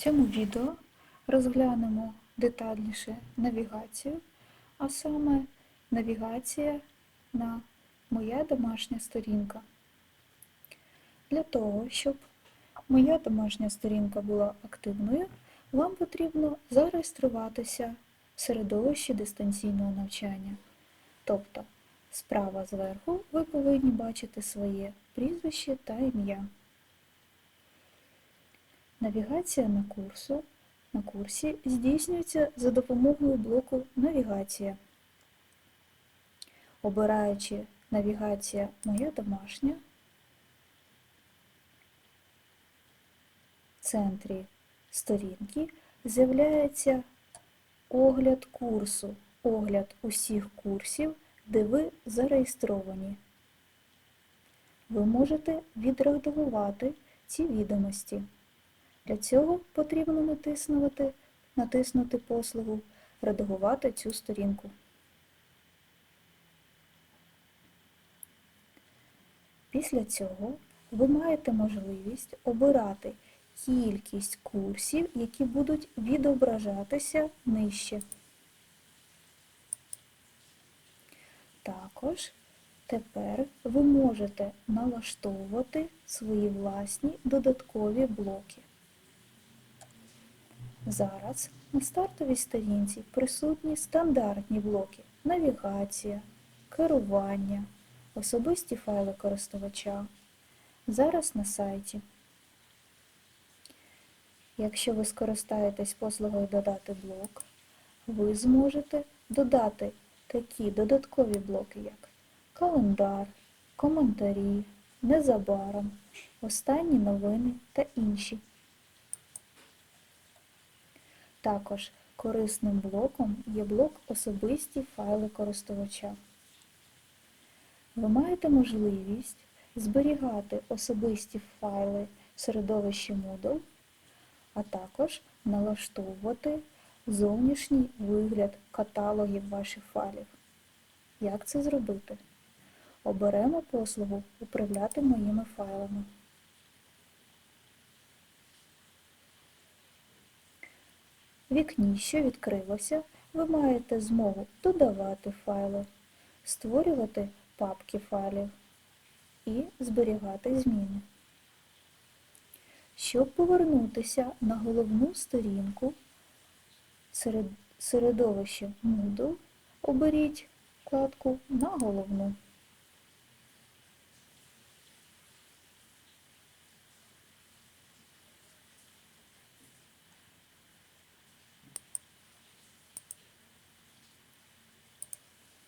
цьому відео розглянемо детальніше навігацію, а саме навігація на Моя домашня сторінка. Для того, щоб моя домашня сторінка була активною, вам потрібно зареєструватися в середовищі дистанційного навчання. Тобто, справа зверху ви повинні бачити своє прізвище та ім'я. Навігація на курсу на курсі здійснюється за допомогою блоку Навігація. Обираючи Навігація Моя домашня, в центрі сторінки з'являється огляд курсу, огляд усіх курсів, де ви зареєстровані. Ви можете відредагувати ці відомості. Для цього потрібно натиснути, натиснути послугу Редагувати цю сторінку. Після цього ви маєте можливість обирати кількість курсів, які будуть відображатися нижче. Також тепер ви можете налаштовувати свої власні додаткові блоки. Зараз на стартовій сторінці присутні стандартні блоки навігація, керування, особисті файли користувача. Зараз на сайті. Якщо ви скористаєтесь послугою Додати блок, ви зможете додати такі додаткові блоки, як календар, коментарі, незабаром, останні новини та інші. Також корисним блоком є блок Особисті файли користувача. Ви маєте можливість зберігати особисті файли в середовищі Moodle, а також налаштовувати зовнішній вигляд каталогів ваших файлів. Як це зробити? Оберемо послугу Управляти моїми файлами. Вікні, що відкрилося, ви маєте змогу додавати файли, створювати папки файлів і зберігати зміни. Щоб повернутися на головну сторінку серед- середовища Moodle, оберіть вкладку на головну.